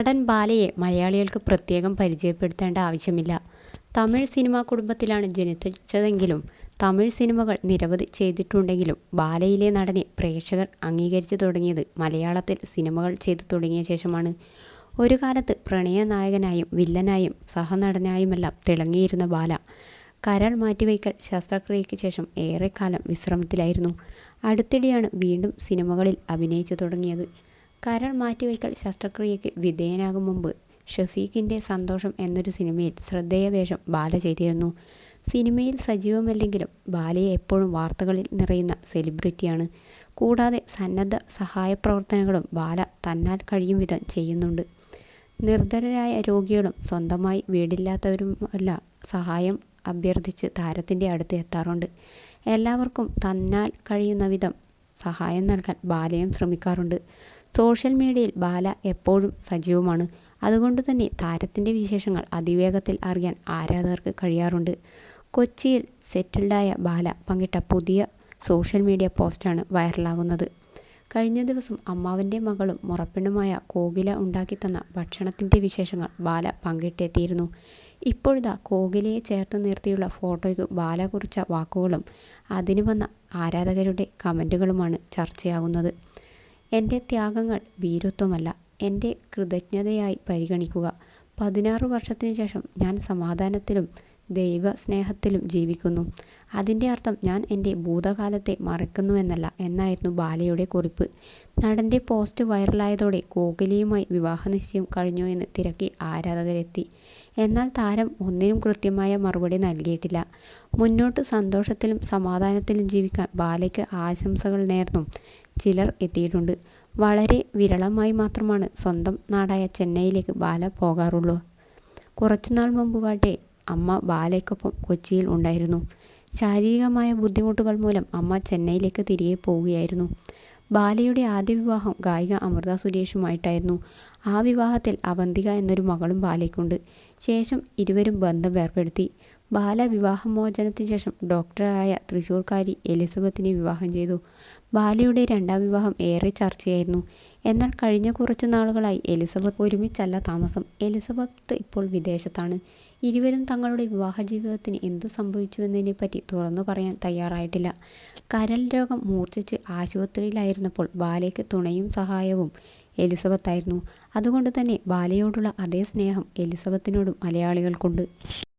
നടൻ ബാലയെ മലയാളികൾക്ക് പ്രത്യേകം പരിചയപ്പെടുത്തേണ്ട ആവശ്യമില്ല. തമിഴ് സിനിമാ കുടുംബത്തിലാണ് ജനിച്ചതെങ്കിലും തമിഴ് സിനിമകൾ നിരവധി ചെയ്തിട്ടുണ്ടെങ്കിലും ബാലയിലെ നടനെ പ്രേക്ഷകർ അംഗീകരിച്ചു തുടങ്ങിയത് മലയാളത്തിൽ സിനിമകൾ ചെയ്തു തുടങ്ങിയ ശേഷമാണ്. ഒരു കാലത്ത് പ്രണയനായകനായും വില്ലനായും സഹനടനായുമെല്ലാം തിളങ്ങിയിരുന്ന ബാല കരൾ മാറ്റിവയ്ക്കൽ ശസ്ത്രക്രിയയ്ക്ക് ശേഷം ഏറെക്കാലം വിശ്രമത്തിലായിരുന്നു. അടുത്തിടെയാണ് വീണ്ടും സിനിമകളിൽ അഭിനയിച്ചു തുടങ്ങിയത്. കരൾ മാറ്റിവയ്ക്കൽ ശസ്ത്രക്രിയയ്ക്ക് വിധേയനാകും മുമ്പ് ഷഫീഖിന്റെ സന്തോഷം എന്നൊരു സിനിമയിൽ ശ്രദ്ധേയ വേഷം ബാല ചെയ്തിരുന്നു. സിനിമയിൽ സജീവമല്ലെങ്കിലും ബാലയെ എപ്പോഴും വാർത്തകളിൽ നിറയുന്ന സെലിബ്രിറ്റിയാണ്. കൂടാതെ സന്നദ്ധ സഹായ പ്രവർത്തനങ്ങളും ബാല തന്നാൽ കഴിയും വിധം ചെയ്യുന്നുണ്ട്. നിർധനരായ രോഗികളും സ്വന്തമായി വീടില്ലാത്തവരുമല്ല സഹായം അഭ്യർത്ഥിച്ച് താരത്തിന്റെ അടുത്ത് എത്താറുണ്ട്. എല്ലാവർക്കും തന്നാൽ കഴിയുന്ന വിധം സഹായം നൽകാൻ ബാലയും ശ്രമിക്കാറുണ്ട്. സോഷ്യൽ മീഡിയയിൽ ബാല എപ്പോഴും സജീവമാണ്. അതുകൊണ്ട് തന്നെ താരത്തിന്റെ വിശേഷങ്ങൾ അതിവേഗത്തിൽ അറിയാൻ ആരാധകർക്ക് കഴിയാറുണ്ട്. കൊച്ചിയിൽ സെറ്റിൽഡായ ബാല പങ്കിട്ട പുതിയ സോഷ്യൽ മീഡിയ പോസ്റ്റാണ് വൈറലാകുന്നത്. കഴിഞ്ഞ ദിവസം അമ്മാവന്റെ മകളും മുറപ്പെണ്ണുമായ കോകില ഉണ്ടാക്കിത്തന്ന ഭക്ഷണത്തിന്റെ വിശേഷങ്ങൾ ബാല പങ്കിട്ടെത്തിയിരുന്നു. ഇപ്പോഴിതാ കോകിലയെ ചേർത്ത് നിർത്തിയുള്ള ഫോട്ടോയ്ക്ക് ബാല കുറിച്ച വാക്കുകളും അതിന് വന്ന ആരാധകരുടെ കമന്റുകളുമാണ് ചർച്ചയാകുന്നത്. എന്റെ ത്യാഗങ്ങൾ വീരത്വമല്ല. എന്റെ കൃതജ്ഞതയായി പരിഗണിക്കുക. പതിനാറ് വർഷത്തിനു ശേഷം ഞാൻ സമാധാനത്തിലും ദൈവസ്നേഹത്തിലും ജീവിക്കുന്നു. അതിന്റെ അർത്ഥം ഞാൻ എന്റെ ഭൂതകാലത്തെ മറക്കുന്നുവെന്നല്ല എന്നായിരുന്നു ബാലയുടെ കുറിപ്പ്. നടന്റെ പോസ്റ്റ് വൈറലായതോടെ കോഹ്ലിയുമായി വിവാഹ നിശ്ചയം കഴിഞ്ഞു എന്ന് തിരക്കി ആരാധകരെത്തി. എന്നാൽ താരം ഒന്നിനും കൃത്യമായ മറുപടി നൽകിയിട്ടില്ല. മുന്നോട്ട് സന്തോഷത്തിലും സമാധാനത്തിലും ജീവിക്കാൻ ബാലയ്ക്ക് ആശംസകൾ നേർന്നും. ചിലർ എത്തിയിട്ടുണ്ട്. വളരെ വിരളമായി മാത്രമാണ് സ്വന്തം നാടായ ചെന്നൈയിലേക്ക് ബാല പോകാറുള്ളൂ. കുറച്ചുനാൾ മുമ്പ് പാട്ടെ അമ്മ ബാലയ്ക്കൊപ്പം കൊച്ചിയിൽ ഉണ്ടായിരുന്നു. ശാരീരികമായ ബുദ്ധിമുട്ടുകൾ മൂലം അമ്മ ചെന്നൈയിലേക്ക് തിരികെ പോവുകയായിരുന്നു. ബാലയുടെ ആദ്യ വിവാഹം ഗായിക അമൃത സുരേഷുമായിട്ടായിരുന്നു. ആ വിവാഹത്തിൽ അവന്തിക എന്നൊരു മകളും ബാലയ്ക്കുണ്ട്. ശേഷം ഇരുവരും ബന്ധം വേർപ്പെടുത്തി. ബാല വിവാഹമോചനത്തിന് ശേഷം ഡോക്ടറായ തൃശ്ശൂർക്കാരി എലിസബത്തിനെ വിവാഹം ചെയ്തു. ബാലയുടെ രണ്ടാം വിവാഹം ഏറെ ചർച്ചയായിരുന്നു. എന്നാൽ കഴിഞ്ഞ കുറച്ച് നാളുകളായി എലിസബത്ത് ഒരുമിച്ചല്ല താമസം. എലിസബത്ത് ഇപ്പോൾ വിദേശത്താണ്. ഇരുവരും തങ്ങളുടെ വിവാഹ ജീവിതത്തിന് എന്ത് സംഭവിച്ചുവെന്നതിനെ പറ്റി തുറന്നു പറയാൻ തയ്യാറായിട്ടില്ല. കരൾ രോഗം മൂർച്ഛിച്ച് ആശുപത്രിയിലായിരുന്നപ്പോൾ ബാലയ്ക്ക് തുണയും സഹായവും എലിസബത്തായിരുന്നു. അതുകൊണ്ട് തന്നെ ബാലയോടുള്ള അതേ സ്നേഹം എലിസബത്തിനോടും മലയാളികൾക്കുണ്ട്.